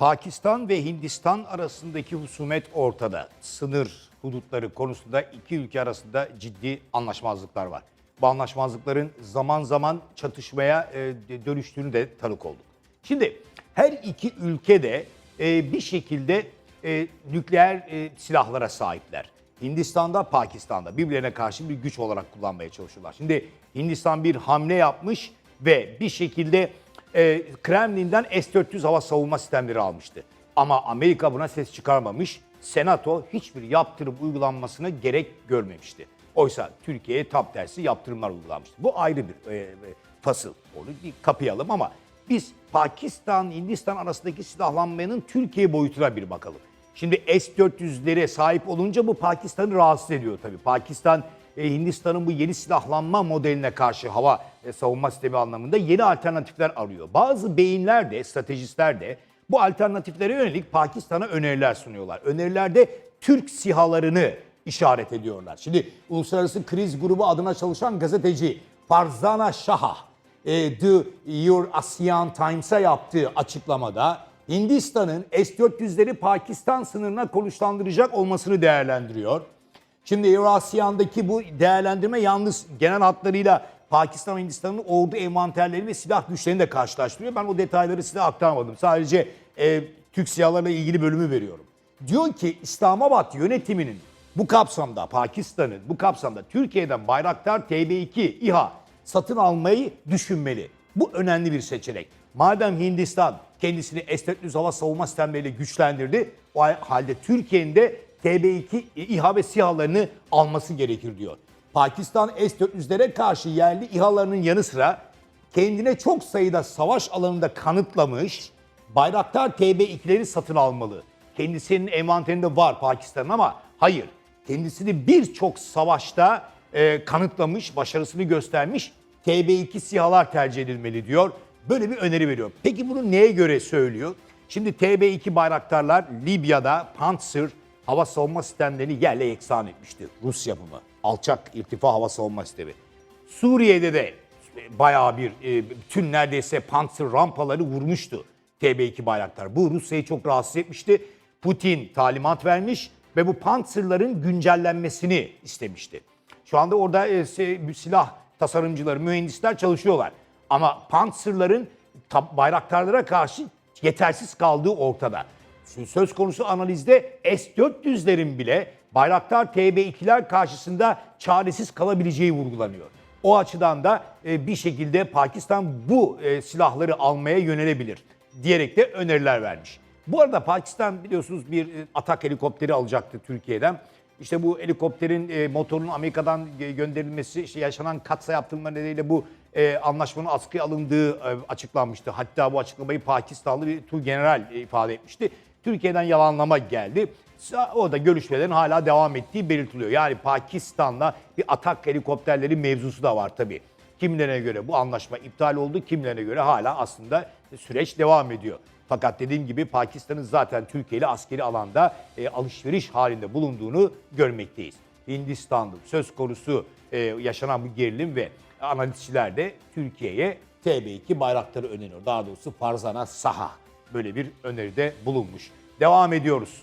Pakistan ve Hindistan arasındaki husumet ortada. Sınır hudutları konusunda iki ülke arasında ciddi anlaşmazlıklar var. Bu anlaşmazlıkların zaman zaman çatışmaya e, dönüştüğünü de tanık olduk. Şimdi her iki ülke de e, bir şekilde e, nükleer silahlara sahipler. Hindistan'da, Pakistan'da birbirlerine karşı bir güç olarak kullanmaya çalışıyorlar. Şimdi Hindistan bir hamle yapmış ve bir şekilde e, Kremlin'den S-400 hava savunma sistemleri almıştı. Ama Amerika buna ses çıkarmamış. Senato hiçbir yaptırım uygulanmasına gerek görmemişti. Oysa Türkiye'ye tam tersi yaptırımlar uygulanmıştı. Bu ayrı bir e, e, fasıl. Onu bir kapayalım ama biz Pakistan, Hindistan arasındaki silahlanmanın Türkiye boyutuna bir bakalım. Şimdi S-400'lere sahip olunca bu Pakistan'ı rahatsız ediyor tabii. Pakistan e, Hindistan'ın bu yeni silahlanma modeline karşı hava e, savunma sistemi anlamında yeni alternatifler arıyor. Bazı beyinler de, stratejistler de bu alternatiflere yönelik Pakistan'a öneriler sunuyorlar. Önerilerde Türk sihalarını işaret ediyorlar. Şimdi Uluslararası Kriz Grubu adına çalışan gazeteci Farzana Şaha, e, The Euro-ASEAN Times'a yaptığı açıklamada Hindistan'ın S-400'leri Pakistan sınırına konuşlandıracak olmasını değerlendiriyor. Şimdi Eurasya'ndaki bu değerlendirme yalnız genel hatlarıyla Pakistan ve Hindistan'ın ordu envanterleri ve silah güçlerini de karşılaştırıyor. Ben o detayları size aktarmadım. Sadece e, Türk silahlarıyla ilgili bölümü veriyorum. Diyor ki İslamabad yönetiminin bu kapsamda Pakistan'ın bu kapsamda Türkiye'den Bayraktar TB2 İHA satın almayı düşünmeli. Bu önemli bir seçenek. Madem Hindistan kendisini S-400 hava savunma sistemleriyle güçlendirdi, o halde Türkiye'nin de TB2 İHA ve SİHA'larını alması gerekir diyor. Pakistan S-400'lere karşı yerli İHA'larının yanı sıra kendine çok sayıda savaş alanında kanıtlamış Bayraktar TB2'leri satın almalı. Kendisinin envanterinde var Pakistan'ın ama hayır. Kendisini birçok savaşta e, kanıtlamış, başarısını göstermiş TB2 SİHA'lar tercih edilmeli diyor. Böyle bir öneri veriyor. Peki bunu neye göre söylüyor? Şimdi TB2 bayraktarlar Libya'da Pantsir hava savunma sistemlerini yerle yeksan etmişti. Rus yapımı. Alçak irtifa hava savunma sistemi. Suriye'de de bayağı bir e, bütün neredeyse Pantsir rampaları vurmuştu TB2 bayraktar. Bu Rusya'yı çok rahatsız etmişti. Putin talimat vermiş ve bu Pantsir'ların güncellenmesini istemişti. Şu anda orada e, silah tasarımcıları, mühendisler çalışıyorlar. Ama Pantsir'ların ta- bayraktarlara karşı yetersiz kaldığı ortada. Söz konusu analizde S-400'lerin bile Bayraktar TB2'ler karşısında çaresiz kalabileceği vurgulanıyor. O açıdan da e, bir şekilde Pakistan bu e, silahları almaya yönelebilir diyerek de öneriler vermiş. Bu arada Pakistan biliyorsunuz bir e, atak helikopteri alacaktı Türkiye'den. İşte bu helikopterin motorunun Amerika'dan gönderilmesi, işte yaşanan katsa yaptırma nedeniyle bu anlaşmanın askıya alındığı açıklanmıştı. Hatta bu açıklamayı Pakistanlı bir Tuğgeneral e, ifade etmişti. Türkiye'den yalanlama geldi. Orada görüşmelerin hala devam ettiği belirtiliyor. Yani Pakistan'la bir atak helikopterleri mevzusu da var tabii. Kimilerine göre bu anlaşma iptal oldu, kimilerine göre hala aslında süreç devam ediyor. Fakat dediğim gibi Pakistan'ın zaten Türkiye ile askeri alanda e, alışveriş halinde bulunduğunu görmekteyiz. Hindistan'da söz konusu e, yaşanan bu gerilim ve analizçiler de Türkiye'ye TB2 bayrakları öneriyor. Daha doğrusu Farzana Saha böyle bir öneride bulunmuş. Devam ediyoruz.